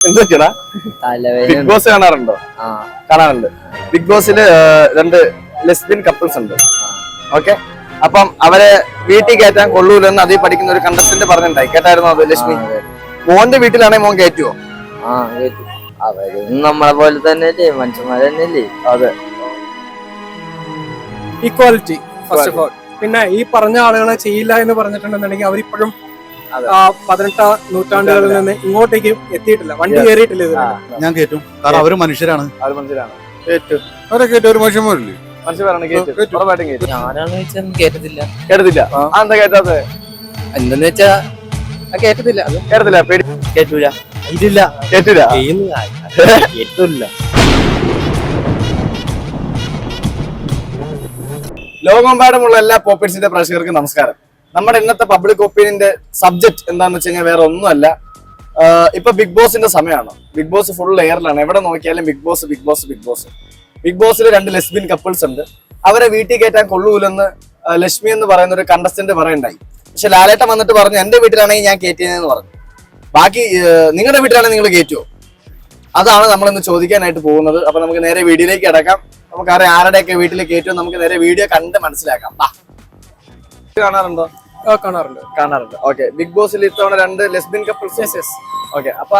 എന്ത് big boss കാണാറുണ്ടോ? ആ. കാണാറുണ്ട്. ബിഗ് ബോസിൽ രണ്ട് ലെസ്ബിയൻ കപ്പിൾസ് ഉണ്ട്. ഓക്കെ അപ്പം അവരെ വീട്ടിൽ കയറ്റാൻ കൊള്ളൂലെന്ന് അതിൽ പഠിക്കുന്ന ഒരു കണ്ടസ്റ്റന്റ് പറഞ്ഞിട്ടുണ്ടായി. കേട്ടായിരുന്നു അത് ലക്ഷ്മി? മോന്റെ വീട്ടിലാണെങ്കിൽ മോൻ കയറ്റുവോ? ആ കേട്ടു. അവരും നമ്മളെ പോലെ തന്നെ മനുഷ്യന്മാർ തന്നെ അതെ ഈക്വാലിറ്റി ഫസ്റ്റ് ഓഫ് ഓൾ പിന്നെ ഈ പറഞ്ഞ ആളുകളെ ചെയ്യില്ല എന്ന് പറഞ്ഞിട്ടുണ്ടെന്നുണ്ടെങ്കിൽ അവരിപ്പോഴും പതിനെട്ടാം നൂറ്റാണ്ടുകളിൽ നിന്ന് ഇങ്ങോട്ടേക്ക് എത്തിയിട്ടില്ല. വണ്ടി. കയറിയിട്ടില്ല ഇത് ഞാൻ കേറ്റും കാരണം അവർ മനുഷ്യരാണ്. അത് മനസ്സിലാണ് അവരെ കേറ്റും ഒരു മനുഷ്യന്മാരില്ലേ എന്താ എന്തെന്ന് വെച്ചാ പേടി കേട്ടൂല. ഇതില്ല കേട്ടില്ല. കേട്ടില്ല. ലോകമെമ്പാടുമുള്ള എല്ലാ പോപ്പേഴ്സിന്റെ പ്രേക്ഷകർക്കും നമസ്കാരം. നമ്മുടെ ഇന്നത്തെ പബ്ലിക് ഒപ്പീനിയന്റെ സബ്ജക്ട് എന്താന്ന് വെച്ച് കഴിഞ്ഞാൽ വേറെ ഒന്നുമല്ല. ഇപ്പൊ ബിഗ് ബോസിന്റെ സമയമാണ്? ബിഗ് ബോസ് ഫുൾ എയറിലാണ് എവിടെ നോക്കിയാലും Bigg Boss Bigg Boss Bigg Boss Bigg ബോസിൽ രണ്ട് ലെസ്ബിയൻ കപ്പിൾസ് ഉണ്ട്. അവരെ വീട്ടിൽ കയറ്റാൻ കൊള്ളൂലെന്ന് ലക്ഷ്മി എന്ന് പറയുന്ന ഒരു കണ്ടസ്റ്റന്റ് പറയണ്ടായി പക്ഷെ ലാലേട്ടൻ വന്നിട്ട് പറഞ്ഞു എന്റെ വീട്ടിലാണെങ്കിൽ ഞാൻ കയറ്റിയതെന്ന് പറഞ്ഞു. ബാക്കി നിങ്ങളുടെ വീട്ടിലാണെങ്കിൽ നിങ്ങൾ കയറ്റുമോ അതാണ് നമ്മൾ ഇന്ന് ചോദിക്കാനായിട്ട് പോകുന്നത്. അപ്പൊ നമുക്ക് നേരെ വീഡിയോയിലേക്ക് കിടക്കാം. നമുക്കറിയാം ആരുടെയൊക്കെ വീട്ടിൽ കയറ്റുമോ നമുക്ക് നേരെ വീഡിയോ കണ്ട് മനസ്സിലാക്കാം. കാണാറുണ്ടോ? കാണാറുണ്ട്. കാണാറുണ്ട്. ഓക്കെ ബിഗ് ബോസിൽ ഇത്തവണ രണ്ട് ലെസ്ബിയൻ കപ്പിൾസ് ഓക്കെ അപ്പൊ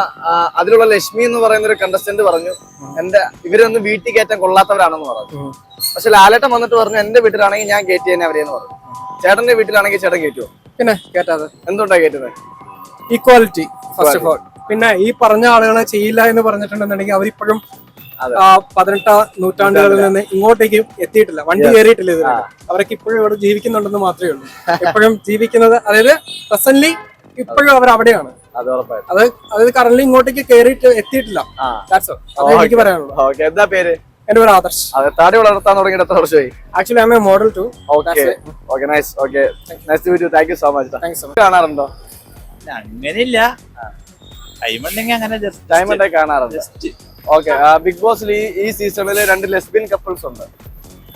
അതിലുള്ള ലക്ഷ്മി എന്ന് പറയുന്ന ഒരു കണ്ടസ്റ്റന്റ് പറഞ്ഞു എന്റെ ഇവരൊന്നും വീട്ടിൽ കയറ്റാൻ കൊള്ളാത്തവരാണെന്ന് പറഞ്ഞു. പക്ഷെ ലാലേട്ടൻ വന്നിട്ട് പറഞ്ഞു എന്റെ വീട്ടിലാണെങ്കിൽ ഞാൻ കയറ്റി തന്നെ അവരെന്ന് പറഞ്ഞു. ചേട്ടന്റെ വീട്ടിലാണെങ്കിൽ ചേട്ടൻ കയറ്റുമോ പിന്നെ കേട്ടാതെ എന്തുകൊണ്ടാ കേട്ടത് ഈക്വാലിറ്റി ഫസ്റ്റ് ഓഫ് ഓൾ പിന്നെ ഈ പറഞ്ഞ ആളുകളെ ചെയ്യില്ല എന്ന് പറഞ്ഞിട്ടുണ്ടെന്നുണ്ടെങ്കിൽ അവരിപ്പോഴും പതിനെട്ടാം നൂറ്റാണ്ടുകളിൽ നിന്ന് ഇങ്ങോട്ടേക്ക് എത്തിയിട്ടില്ല. വണ്ടി കയറിയിട്ടില്ല ഇതിന് അവരൊക്കെ ഇപ്പോഴും ഇവിടെ ജീവിക്കുന്നുണ്ടെന്ന് മാത്രമേ ഉള്ളൂ. എപ്പോഴും ജീവിക്കുന്നത് അതായത് പ്രസന്റ്ലി ഇപ്പോഴും അവർ അവിടെയാണ്. അത് അത് അതായത് കറന്റ് ഇങ്ങോട്ടേക്ക് കയറിയിട്ട് എത്തിയിട്ടില്ല. എനിക്ക് പറയാനുള്ളൂ. ഓക്കെ എന്താ പേര്? എന്റെ പേര് ആദർശ്. അതെ താടി വളർത്താൻ തുടങ്ങിയിട്ട് എത്ര വർഷമായി? Actually I a model too okay okay nice okay nice to meet thank you so much thanks so much കാണാറുണ്ടോ? അങ്ങനെയില്ല ടൈം ഉണ്ടെങ്കിൽ അങ്ങനെ ജസ്റ്റ് ടൈം ഉണ്ടെങ്കിൽ കാണാറുണ്ട്. ഓക്കെ ബിഗ് ബോസിൽ ഈ ഈ സീസണിൽ രണ്ട് ലെസ്ബിയൻ കപ്പിൾസ് ഉണ്ട്.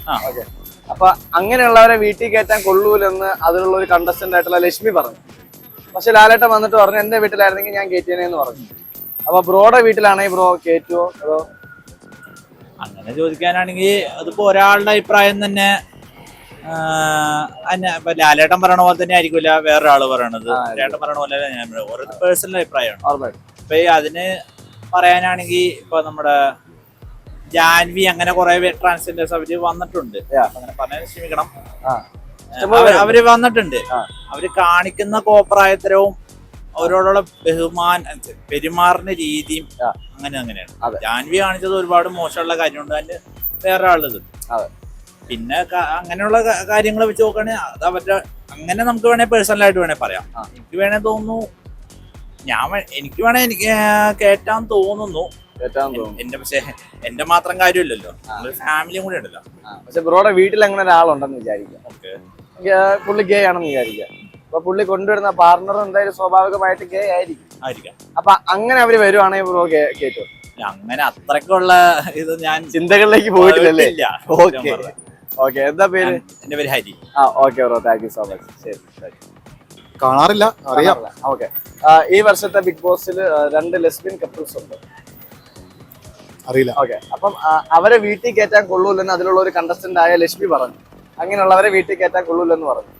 ആ. ഓക്കെ അപ്പൊ അങ്ങനെയുള്ളവരെ വീട്ടിൽ കയറ്റാൻ കൊള്ളൂലെന്ന് അതിലുള്ള ഒരു കണ്ടസ്റ്റന്റ് ആയിട്ടുള്ള ലക്ഷ്മി പറഞ്ഞു. പക്ഷെ ലാലേട്ടൻ വന്നിട്ട് പറഞ്ഞു എന്റെ വീട്ടിലായിരുന്നെങ്കിൽ ഞാൻ കയറ്റിയെന്ന് പറഞ്ഞു. അപ്പൊ ബ്രോയുടെ വീട്ടിലാണെങ്കിൽ ബ്രോ കയറ്റുവോ അതോ? അങ്ങനെ ചോദിക്കാനാണെങ്കിൽ അതിപ്പോ ഒരാളുടെ അഭിപ്രായം തന്നെ ലാലേട്ടൻ പറയണ പോലെ തന്നെ ആയിരിക്കില്ല വേറൊരാൾ പറയണത്. ലാലേട്ടൻ പറയണ പോലെ ഞാൻ. ഓരോ പേഴ്സണൽ അഭിപ്രായമാണ്. അപ്പൊ അതിന് പറയാനാണെങ്കിൽ ഇപ്പൊ നമ്മുടെ ജാൻവി അങ്ങനെ കുറെ ട്രാൻസ്ജെൻഡേഴ്സ് അവർ വന്നിട്ടുണ്ട്. അങ്ങനെ പറയാൻ ശ്രമിക്കണം. അവർ വന്നിട്ടുണ്ട്. അവർ കാണിക്കുന്ന കോപ്രായത്തരവും അവരോടുള്ള ബഹുമാന പെരുമാറുന്ന രീതിയും അങ്ങനെ അങ്ങനെയാണ്. ജാൻവി കാണിച്ചത് ഒരുപാട് മോശമുള്ള കാര്യമുണ്ട്. അതിന് വേറെ ആളുള്ളത് അതെ. പിന്നെ അങ്ങനെയുള്ള കാര്യങ്ങൾ വെച്ച് നോക്കുകയാണെങ്കിൽ അത് അവരുടെ അങ്ങനെ നമുക്ക് വേണേ പേഴ്സണലായിട്ട് വേണേ പറയാം. എനിക്ക് വേണേ തോന്നുന്നു ഞാൻ എനിക്ക് വേണേ എനിക്ക് കേട്ടാൻ കേറ്റാൻ തോന്നുന്നു. എന്റെ പക്ഷേ എന്റെ മാത്രം കാര്യമില്ലല്ലോ. ഫാമിലിയും കൂടെ ഉണ്ടല്ലോ പക്ഷെ ബ്രോയുടെ വീട്ടിൽ അങ്ങനെ ഒരാളുണ്ടെന്ന് വിചാരിക്കാം. പുള്ളി ഗേ ആണെന്ന് വിചാരിക്കാം. അപ്പൊ പുള്ളി കൊണ്ടുവരുന്ന പാർട്ണർ എന്തായാലും സ്വാഭാവികമായിട്ട് ഗേ ആയിരിക്കും. ആയിരിക്കാം. അപ്പൊ അങ്ങനെ അവർ വരുവാണെങ്കിൽ ബ്രോ കേട്ടു അങ്ങനെ അത്രക്കുള്ള ഇത് ഞാൻ ചിന്തകളിലേക്ക് പോയിട്ടില്ലല്ലേ? പോയിട്ടില്ല. ഓക്കെ ഓക്കെ എന്താ പേര്? എന്റെ പേര് ഹരി. ആ okay bro. Thank you so much ശരി ശരി. കാണാറില്ല അറിയാം. ഓക്കെ ഈ വർഷത്തെ ബിഗ് ബോസിൽ രണ്ട് ലെസ്ബിൻ കപ്പിൾസ് ഉണ്ട്. അറിയില്ല. ഓക്കെ അപ്പം അവരെ വീട്ടിൽ കയറ്റാൻ കൊള്ളൂലെന്ന് അതിലുള്ള ഒരു കണ്ടസ്റ്റന്റ് ആയ ലക്ഷ്മി പറഞ്ഞു. അങ്ങനെയുള്ളവരെ വീട്ടിൽ കയറ്റാൻ കൊള്ളൂലെന്ന് പറഞ്ഞു.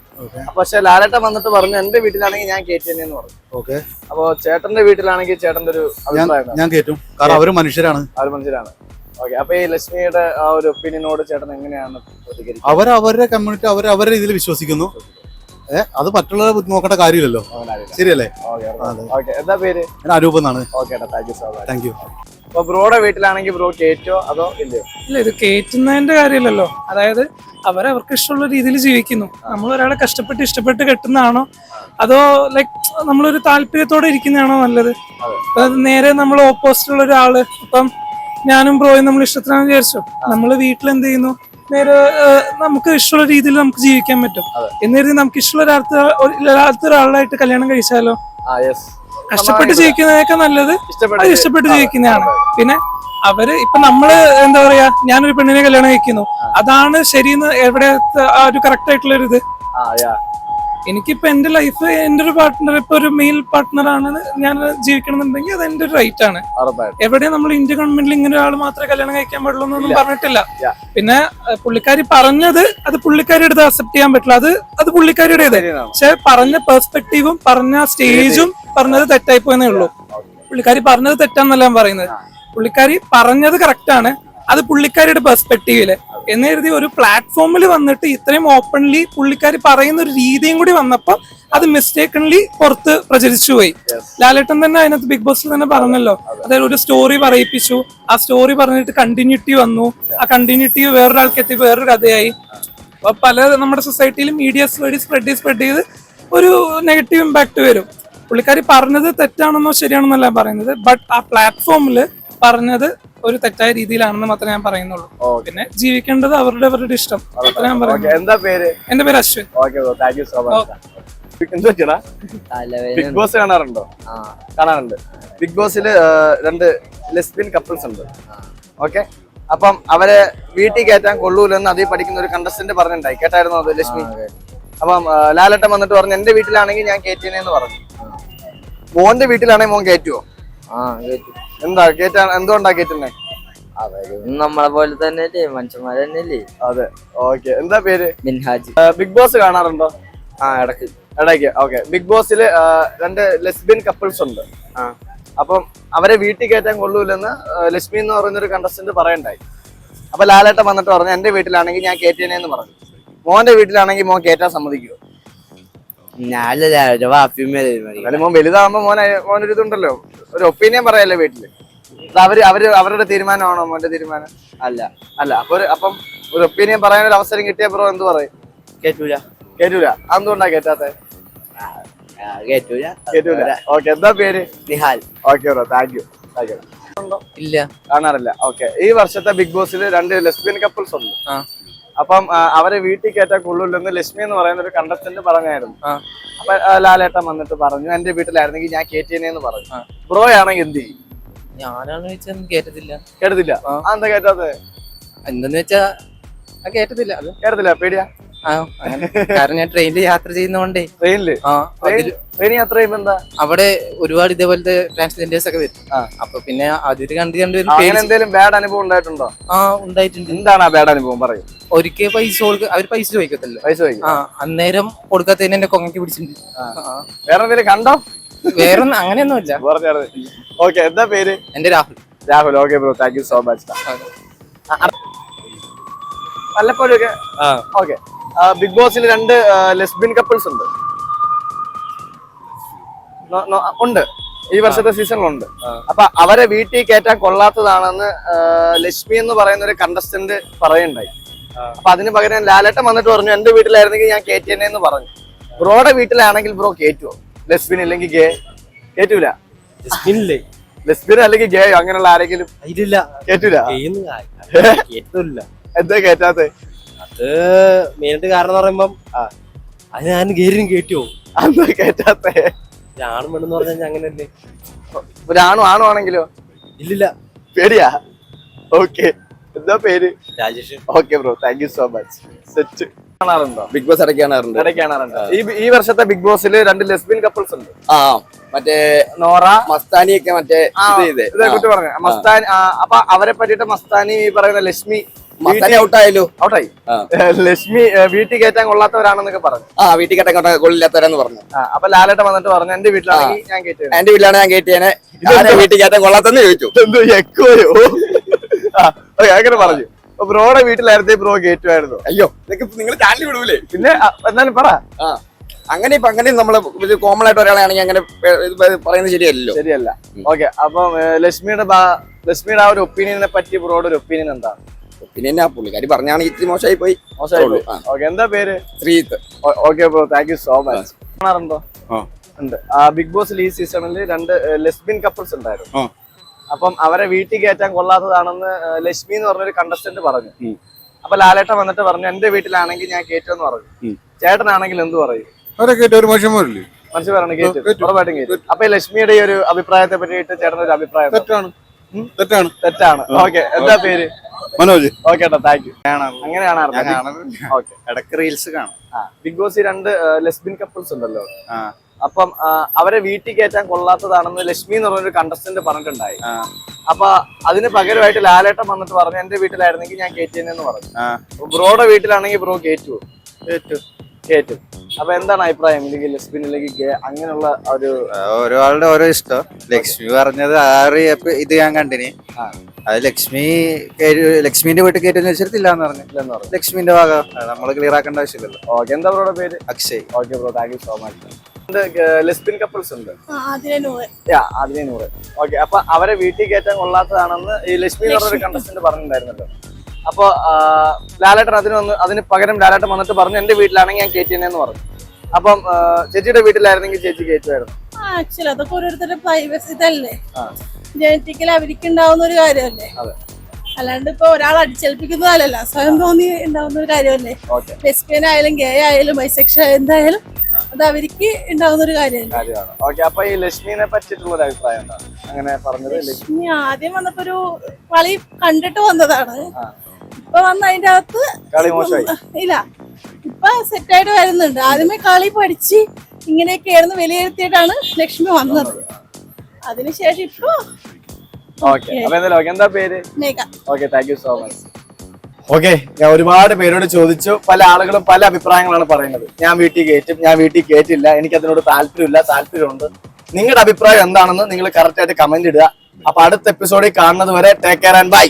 പക്ഷെ ലാലേട്ടൻ വന്നിട്ട് പറഞ്ഞു എന്റെ വീട്ടിലാണെങ്കിൽ ഞാൻ കയറ്റിയെന്ന് പറഞ്ഞു. ഓക്കെ അപ്പൊ ചേട്ടന്റെ വീട്ടിലാണെങ്കിൽ ചേട്ടന്റെ ഒരു ഞാൻ അഭിപ്രായം ഞാൻ കേറ്റും കാരണം അവർ മനുഷ്യരാണ്. അവർ മനുഷ്യരാണ്. ഓക്കെ അപ്പൊ ഈ ലക്ഷ്മിയുടെ ആ ഒരു ഒപ്പീനിയനോട് ചേട്ടൻ എങ്ങനെയാണ് പ്രതികരിക്കുന്നത്? അവർ അവരുടെ കമ്മ്യൂണിറ്റി അവർ അവരുടെ ഇതിൽ വിശ്വസിക്കുന്നു. അത് മറ്റുള്ളവരെ നോക്കേണ്ട കാര്യമില്ലല്ലോ. ശരിയല്ലേ? എന്താ പേര്? ഞാൻ അരൂപ് എന്നാണ്. ഓക്കെ താങ്ക് യു അപ്പൊ ബ്രോയുടെ വീട്ടിലാണെങ്കിൽ ബ്രോ കേറ്റോ അതോ ഇല്ലയോ? ഇല്ല ഇത് കേറ്റുന്നതിന്റെ കാര്യമില്ലല്ലോ. അതായത് അവരവർക്ക് ഇഷ്ടമുള്ള രീതിയിൽ ജീവിക്കുന്നു. നമ്മൾ ഒരാളെ കഷ്ടപ്പെട്ട് ഇഷ്ടപ്പെട്ട് കെട്ടുന്നതാണോ? അതോ ലൈക്ക് നമ്മളൊരു താല്പര്യത്തോടെ ഇരിക്കുന്നതാണോ നല്ലത്? അതായത് നേരെ നമ്മൾ ഓപ്പോസിറ്റ് ഉള്ള ഒരാൾ. ഇപ്പം ഞാനും ബ്രോയും നമ്മൾ ഇഷ്ടത്തിനാണ് വിചാരിച്ചോ? നമ്മൾ വീട്ടിൽ എന്ത് ചെയ്യുന്നു? നേരെ നമുക്ക് ഇഷ്ടമുള്ള രീതിയിൽ നമുക്ക് ജീവിക്കാൻ പറ്റും. എന്നിരുന്നു നമുക്ക് ഇഷ്ടമുള്ള ഒരാളായിട്ട് കല്യാണം കഴിച്ചാലോ? കഷ്ടപ്പെട്ട് ജീവിക്കുന്നതിനേക്കാൾ നല്ലത് ഇഷ്ടപ്പെട്ട് ജീവിക്കുന്നതാണ്. പിന്നെ അവർ ഇപ്പൊ നമ്മൾ എന്താ പറയാ ഞാനൊരു പെണ്ണിനെ കല്യാണം കഴിക്കുന്നു. അതാണ് ശരിയെന്ന് എവിടെ ആ ഒരു കറക്റ്റ് ആയിട്ടുള്ള ഒരു ഇത് ആ എന്റെ എനിക്കിപ്പോ എന്റെ ലൈഫ് എന്റെ ഒരു പാർട്ട്ണർ ഇപ്പൊ ഒരു മെയിൽ പാർട്ട്ണർ ആണ് ഞാൻ ജീവിക്കണമെന്നുണ്ടെങ്കിൽ അത് എന്റെ ഒരു റൈറ്റ് ആണ്. എവിടെ എവിടെയും നമ്മൾ ഇന്ത്യ ഗവൺമെന്റിൽ ഇങ്ങനെ ഒരാൾ മാത്രമേ കല്യാണം കഴിക്കാൻ പാടുള്ളൂ എന്നൊന്നും പറഞ്ഞിട്ടില്ല. പിന്നെ പുള്ളിക്കാരി പറഞ്ഞത് അത് പുള്ളിക്കാരിയുടെ അക്സെപ്റ്റ് ചെയ്യാൻ പറ്റില്ല. അത് അത് പുള്ളിക്കാരിയുടെ. പക്ഷെ പറഞ്ഞ പെർസ്പെക്റ്റീവും പറഞ്ഞ സ്റ്റേജും പറഞ്ഞത് തെറ്റായി പോയെന്നേ ഉള്ളൂ പുള്ളിക്കാരി പറഞ്ഞത് തെറ്റാന്നല്ല ഞാൻ പറയുന്നത്. പുള്ളിക്കാരി പറഞ്ഞത് കറക്റ്റ് ആണ്. അത് പുള്ളിക്കാരിയുടെ പെർസ്പെക്റ്റീവിൽ എന്ന് കരുതി ഒരു പ്ലാറ്റ്ഫോമിൽ വന്നിട്ട് ഇത്രയും ഓപ്പൺലി പുള്ളിക്കാരി പറയുന്ന ഒരു രീതിയും കൂടി വന്നപ്പോൾ അത് മിസ്റ്റേക്കൺലി പുറത്ത് പ്രചരിച്ചു പോയി. ലാലേട്ടൻ തന്നെ അതിനകത്ത് ബിഗ് ബോസിൽ തന്നെ പറഞ്ഞല്ലോ. അതായത് ഒരു സ്റ്റോറി പറയിപ്പിച്ചു. ആ സ്റ്റോറി പറഞ്ഞിട്ട് കണ്ടിന്യൂറ്റി വന്നു. ആ കണ്ടിന്യൂറ്റി വേറൊരാൾക്ക് എത്തി വേറൊരു കഥയായി. അപ്പൊ പല നമ്മുടെ സൊസൈറ്റിയിൽ മീഡിയ സ്പ്രെഡ് സ്പ്രെഡ് ചെയ്ത് സ്പ്രെഡ് ചെയ്ത് ഒരു നെഗറ്റീവ് ഇമ്പാക്ട് വരും. പുള്ളിക്കാരി പറഞ്ഞത് തെറ്റാണെന്നോ ശരിയാണെന്നല്ല പറയുന്നത്. ബട്ട് ആ പ്ലാറ്റ്ഫോമിൽ പറഞ്ഞത് ഒരു തെറ്റായ രീതിയിലാണെന്ന് മാത്രമേ ഞാൻ പറയുന്നുള്ളൂ. പിന്നെ ജീവിക്കേണ്ടത് അവരുടെ അവരുടെ ഇഷ്ടം. അത്ര ഞാൻ പറയുന്നു എന്താ പേര്? എന്റെ പേര് Ashwin. Okay bro thank so much എന്താ വെച്ചാ ബിഗ് ബോസ് കാണാറുണ്ടോ? ആ. കാണാറുണ്ട്. ബിഗ് ബോസിൽ രണ്ട് ലെസ്ബിയൻ കപ്പിൾസ് ഉണ്ട്. ഓക്കെ അപ്പം അവരെ വീട്ടിൽ കയറ്റാൻ കൊള്ളൂലെന്ന് അതിൽ പഠിക്കുന്ന ഒരു കണ്ടസ്റ്റന്റ് പറഞ്ഞിട്ടുണ്ടായി. കേട്ടായിരുന്നു അത് ലക്ഷ്മി? അപ്പം ലാലട്ടൻ വന്നിട്ട് പറഞ്ഞു എന്റെ വീട്ടിലാണെങ്കിൽ ഞാൻ കയറ്റിയെന്ന് പറഞ്ഞു. മോന്റെ വീട്ടിലാണെങ്കിൽ മോൻ കയറ്റുവോ? ആ കേട്ടു. എന്താ കേറ്റാ എന്തുകൊണ്ടാ കേറ്റുന്നേ അവരും നമ്മളെ പോലെ തന്നെയല്ലേ മനുഷ്യന്മാർ തന്നെയല്ലേ അതെ ഓക്കെ. എന്താ പേര്? മിൻഹാജ്. ബിഗ് ബോസ് കാണാറുണ്ടോ? ആ ഇടയ്ക്ക്. ഇടയ്ക്ക് ഓക്കെ. ബിഗ് ബോസിൽ രണ്ട് ലെസ്ബിയൻ കപ്പിൾസ് ഉണ്ട്. ആ. അപ്പം അവരെ വീട്ടിൽ കയറ്റാൻ കൊള്ളൂലെന്ന് ലക്ഷ്മി എന്ന് പറയുന്നൊരു കണ്ടസ്റ്റന്റ് പറയണ്ടായി. അപ്പൊ ലാലേട്ടൻ വന്നിട്ട് പറഞ്ഞു എന്റെ വീട്ടിലാണെങ്കിൽ ഞാൻ കയറ്റിയനെന്ന് പറഞ്ഞു. മോന്റെ വീട്ടിലാണെങ്കിൽ മോൻ കയറ്റാൻ സമ്മതിക്കുമോ ഞാനല്ല വാപ്പിയമ്മ എന്നാലും മോൻ വലുതാകുമ്പോ മോൻ മോനൊരു ഇതുണ്ടല്ലോ ഒരു ഒപ്പീനിയൻ പറയല്ലേ വീട്ടിൽ? അവർ അവർ അവരുടെ തീരുമാനമാണോ മോന്റെ തീരുമാനം? അല്ല. അല്ല അപ്പൊ ഒരു അപ്പം ഒരു ഒപ്പീനിയൻ പറയാൻ ഒരു അവസരം കിട്ടിയ ബ്രോ എന്ത് പറയും? കേട്ടൂല കേറ്റൂല. അതെന്തുകൊണ്ടാ കേറ്റാത്തെ? കേട്ടൂല കേറ്റൂല. ഓക്കെ എന്താ പേര്? Nihal. Okay bro thank you thank you ഇല്ല. കാണാറില്ല. ഓക്കെ ഈ വർഷത്തെ ബിഗ് ബോസിൽ രണ്ട് ലെസ്ബിയൻ കപ്പിൾസ് ഉണ്ട്. ആ. അപ്പം അവരെ വീട്ടിൽ കയറ്റാൻ കൊള്ളൂല്ലെന്ന് ലക്ഷ്മി എന്ന് പറയുന്ന ഒരു കണ്ടസ്റ്റന്റ് പറഞ്ഞായിരുന്നു. അപ്പൊ ലാലേട്ടൻ വന്നിട്ട് പറഞ്ഞു എന്റെ വീട്ടിലായിരുന്നെങ്കിൽ ഞാൻ കേറ്റിയെന്ന് പറഞ്ഞു. ബ്രോ ആണെങ്കിൽ എന്ത് ചെയ്യും? ഞാനാണെന്ന് വെച്ചാൽ കേട്ടത്തില്ല കേട്ടത്തില്ല ആ. ആ എന്താ കേട്ടാത്തത് എന്തെന്ന് വെച്ചാ കേട്ടതില്ല കേട്ടത്തില്ല പേടിയാ. കാരണം ഞാൻ ട്രെയിനിൽ യാത്ര ചെയ്യുന്നോണ്ടേ. ട്രെയിനിൽ ആ അതിൽ ട്രെയിൻ യാത്ര ചെയ്യുമ്പോ എന്താ? അവിടെ ഒരുപാട് ഇതേപോലത്തെ ട്രാൻസ്ജെൻഡേഴ്സ് ഒക്കെ വരും. അപ്പൊ പിന്നെ അതിര് കണ്ട് കണ്ട് ഒരു അങ്ങനെ എന്തെങ്കിലും ബാഡ് അനുഭവം ഉണ്ടായിട്ടുണ്ടോ? ആ ഉണ്ടായിട്ടുണ്ട്. എന്താണ് ആ ബാഡ് അനുഭവം? പറയും. ഒരിക്കൽ പൈസ കൊടുക്ക അവർ പൈസ ചോദിക്കത്തില്ല. പൈസ ചോദിക്കും. ആ അന്നേരം കൊടുക്കാത്തതിന് എന്നെ കൊങ്ങക്ക് പിടിച്ചിട്ടുണ്ട്. ആ. വേറെ എന്തെങ്കിലും കണ്ടോ? വേറെ അങ്ങനെയൊന്നും ഇല്ല. പറഞ്ഞത് ഓക്കെ എന്താ പേര്? എന്റെ Rahul. Rahul okay bro thank you so much വല്ലപ്പോഴും ഓക്കെ. ബിഗ് ബോസിൽ രണ്ട് ലെസ്ബിൻ കപ്പിൾസ് ഉണ്ട്. ഉണ്ട്. ഈ വർഷത്തെ സീസണിലുണ്ട്. അപ്പൊ അവരെ വീട്ടിൽ കയറ്റാൻ കൊള്ളാത്തതാണെന്ന് ലക്ഷ്മി എന്ന് പറയുന്ന ഒരു കണ്ടസ്റ്റന്റ് പറയുണ്ടായി അപ്പൊ അതിന് പകരം ലാലേട്ടൻ വന്നിട്ട് പറഞ്ഞു എന്റെ വീട്ടിലായിരുന്നെങ്കിൽ ഞാൻ കയറ്റിയെന്നെ എന്ന് പറഞ്ഞു. ബ്രോയുടെ വീട്ടിലാണെങ്കിൽ ബ്രോ കേറ്റുവോ? ലെസ്ബിൻ അല്ലെങ്കിൽ ഗേ കയറ്റൂല ലെസ്ബിൻ അല്ലെങ്കിൽ ഗേ അങ്ങനെയുള്ള ആരെങ്കിലും കേറ്റൂല? എന്താ കേറ്റാത്തെ? അത് മെയിനായിട്ട് കാരണം എന്ന് പറയുമ്പം അത് ഞാൻ ഗേരിനും കേട്ടോ അന്ന് കേറ്റാത്തെ. ആണും പെണ്ണെന്ന് പറഞ്ഞാൽ അങ്ങനെ തന്നെ ഒരാണു ആണു ആണെങ്കിലോ? ഇല്ലില്ല. പേടിയാ? ഓക്കെ. എന്താ പേര്? Rajesh. Okay bro thank you so much set കാണാറുണ്ടോ? ബിഗ് ബോസ് ഇടയ്ക്ക് കാണാറുണ്ട്. ഇടയ്ക്ക് കാണാറുണ്ട്. ഈ ഈ വർഷത്തെ ബിഗ് ബോസിൽ രണ്ട് ലെസ്ബിയൻ കപ്പിൾസ് ഉണ്ട്. ആ മറ്റേ നോറ മസ്താനിയൊക്കെ മറ്റേ ആ, ഇത് കുട്ടി പറഞ്ഞു. മസ്താനി ആ, അപ്പൊ അവരെ പറ്റിയിട്ട് മസ്താനി ഈ പറയുന്ന ലക്ഷ്മി ഔട്ടായി. ലക്ഷ്മി വീട്ടിൽ കയറ്റാൻ കൊള്ളാത്തവരാണെന്നൊക്കെ പറഞ്ഞു. ആ വീട്ടിൽ കേട്ടാൻ കൊള്ളില്ലാത്തവരെന്ന് പറഞ്ഞു. അപ്പൊ ലാലേട്ടൻ വന്നിട്ട് പറഞ്ഞു എന്റെ വീട്ടിലാണ് ഞാൻ എന്റെ വീട്ടിലാണ് ഞാൻ കേട്ടിയനെ ആരെ വീട്ടിൽ കയറ്റാൻ കൊള്ളാത്തെന്ന് ചോദിച്ചു. എന്തോ എക്കോയോ? അങ്ങനെ പറഞ്ഞു. ബ്രോയുടെ വീട്ടിലായിരുന്നേ ബ്രോ കയറ്റുമായിരുന്നു. അയ്യോ ഇതൊക്കെ നിങ്ങൾ ചാനൽ വിടൂലേ? പിന്നെ എന്നാലും പറ. അങ്ങനെ ഇപ്പൊ അങ്ങനെ നമ്മൾ കോമൺ ആയിട്ട് ഒരാളാണെങ്കിൽ അങ്ങനെ പറയുന്നത് ശരിയല്ലല്ലോ. ശരിയല്ല. ഓക്കെ അപ്പം ലക്ഷ്മിയുടെ ലക്ഷ്മിയുടെ ആ ഒരു ഒപ്പീനിയനെ പറ്റി ബ്രോയുടെ ഒരു ഒപ്പീനിയൻ എന്താണ് പിന്നെ എന്നാ പുള്ളിക്കാരി പറഞ്ഞാണ് ഇത്തിരി മോശമായി പോയി മോശമായി ആ. ഓക്കെ എന്താ പേര്? Sreeth okay bro thank you so much കാണാറുണ്ടോ. ഉണ്ട്. ആ ബിഗ് ബോസിൽ ഈ സീസണിൽ രണ്ട് ലെസ്ബിൻ കപ്പിൾസ് ഉണ്ടായിരുന്നു. അപ്പം അവരെ വീട്ടിൽ കയറ്റാൻ കൊള്ളാത്തതാണെന്ന് ലക്ഷ്മി എന്ന് പറഞ്ഞൊരു കണ്ടസ്റ്റന്റ് പറഞ്ഞു. അപ്പൊ ലാലേട്ടൻ വന്നിട്ട് പറഞ്ഞു എന്റെ വീട്ടിലാണെങ്കിൽ ഞാൻ കയറ്റുമെന്ന് പറഞ്ഞു. ചേട്ടനാണെങ്കിൽ എന്ത് പറയും? പറയണം കയറ്റും. ഉറപ്പായിട്ടും കയറ്റും. അപ്പൊ ഈ ലക്ഷ്മിയുടെ ഈ ഒരു അഭിപ്രായത്തെ പറ്റിയിട്ട് ചേട്ടൻ ഒരു അഭിപ്രായം തെറ്റാണ് തെറ്റാണ്. തെറ്റാണ്. ഓക്കെ എന്താ പേര്? മനോജ്. ഓക്കെ താങ്ക് യു അങ്ങനെയാണ് ഇടയ്ക്ക് റീൽസ് കാണും. ബിഗ് ബോസ് രണ്ട് ലെസ്ബിൻ കപ്പിൾസ് ഉണ്ടല്ലോ. അപ്പം അവരെ വീട്ടിൽ കയറ്റാൻ കൊള്ളാത്തതാണെന്ന് ലക്ഷ്മി എന്ന് പറഞ്ഞൊരു കണ്ടസ്റ്റന്റ് പറഞ്ഞിട്ടുണ്ടായി. അപ്പൊ അതിന് പകരമായിട്ട് ലാലേട്ടൻ വന്നിട്ട് പറഞ്ഞു എന്റെ വീട്ടിലായിരുന്നെങ്കിൽ ഞാൻ കയറ്റിയെന്ന് പറഞ്ഞു. ബ്രോയുടെ വീട്ടിലാണെങ്കിൽ ബ്രോ കയറ്റുവോ? കേറ്റു കയറ്റും. അപ്പൊ എന്താണ് അഭിപ്രായം? ഇല്ലെങ്കിൽ ലക്ഷ്മി അല്ലെങ്കിൽ അങ്ങനെയുള്ള ഒരു ഒരാളുടെ ഓരോ ഇഷ്ടം. ലക്ഷ്മി പറഞ്ഞത് ആറ് ഇത് ഞാൻ കണ്ടിന്. അത് ലക്ഷ്മി ലക്ഷ്മിന്റെ വീട്ടിൽ കയറ്റുന്ന വെച്ചിട്ടില്ല എന്ന് പറഞ്ഞു. ഇല്ലെന്ന് പറഞ്ഞു. ലക്ഷ്മിന്റെ ഭാഗം. നമ്മൾ ക്ലിയർ ആക്കേണ്ട ആവശ്യമില്ലല്ലോ. ഓക്കെ എന്താ ബ്രോയുടെ പേര്? Akshay. Okay bro thank you so much lesbian couples ഉണ്ട്? അതിലെ നൂറ്. ഓക്കെ അപ്പൊ അവരെ വീട്ടിൽ കയറ്റാൻ കൊള്ളാത്തതാണെന്ന് ഈ ലക്ഷ്മി കണ്ടസ്റ്റന്റ് പറഞ്ഞിട്ടുണ്ടായിരുന്നല്ലോ. അപ്പൊ ലാലേട്ടൻ അതിന് വന്ന് അതിന് പകരം ലാലേട്ടൻ വന്നിട്ട് പറഞ്ഞു എന്റെ വീട്ടിലാണെങ്കിൽ ഞാൻ കയറ്റിയെന്ന് പറഞ്ഞു. അപ്പം ചേച്ചിയുടെ വീട്ടിലായിരുന്നെങ്കിൽ ചേച്ചി കയറ്റുമായിരുന്നു. ആക്ച്വലി അതൊക്കെ ഓരോരുത്തരുടെ പ്രൈവസി ഇതല്ലേ? ജനറ്റിക്കൽ അവർക്ക് ഉണ്ടാവുന്ന ഒരു കാര്യമല്ലേ. അല്ലാണ്ട് ഇപ്പൊ ഒരാൾ അടിച്ചേൽപ്പിക്കുന്നതല്ലല്ല. സ്വയം തോന്നി ഉണ്ടാവുന്ന ഒരു കാര്യമല്ലേ? ലെസ്ബിയൻ ആയാലും ഗേ ആയാലും ബൈസെക്ഷൽ എന്തായാലും അത് അവർക്ക് ഉണ്ടാവുന്ന ഒരു കാര്യമല്ലേ? ഈ ലക്ഷ്മിനെ പറ്റിയിട്ടുള്ള ഒരു അഭിപ്രായം അങ്ങനെ പറഞ്ഞത് ലക്ഷ്മി. ആദ്യം വന്നപ്പോ ഒരു കളി കണ്ടിട്ട് വന്നതാണ്. ഇപ്പൊ വന്ന അതിന്റെ അകത്ത് ഇല്ല. ഇപ്പൊ സെറ്റായിട്ട് വരുന്നുണ്ട്. ആദ്യമേ കളി പഠിച്ച് ഇങ്ങനെയൊക്കെയായിരുന്നു വിലയിരുത്തിയിട്ടാണ് ലക്ഷ്മി വന്നത്. അതിനുശേഷം ഇപ്പൊ എന്താ പേര്? Okay thank you so much okay ഞാൻ ഒരുപാട് പേരോട് ചോദിച്ചു. പല ആളുകളും പല അഭിപ്രായങ്ങളാണ് പറയുന്നത്. ഞാൻ വീട്ടിൽ കയറ്റും ഞാൻ വീട്ടിൽ കയറ്റില്ല എനിക്ക് അതിനോട് താല്പര്യമില്ല താല്പര്യമുണ്ട്. നിങ്ങളുടെ അഭിപ്രായം എന്താണെന്ന് നിങ്ങൾ കറക്റ്റ് ആയിട്ട് കമന്റ് ഇടുക. അപ്പൊ അടുത്ത എപ്പിസോഡിൽ കാണുന്നത് വരെ ടേക്ക് കെയർ ആൻഡ് ബൈ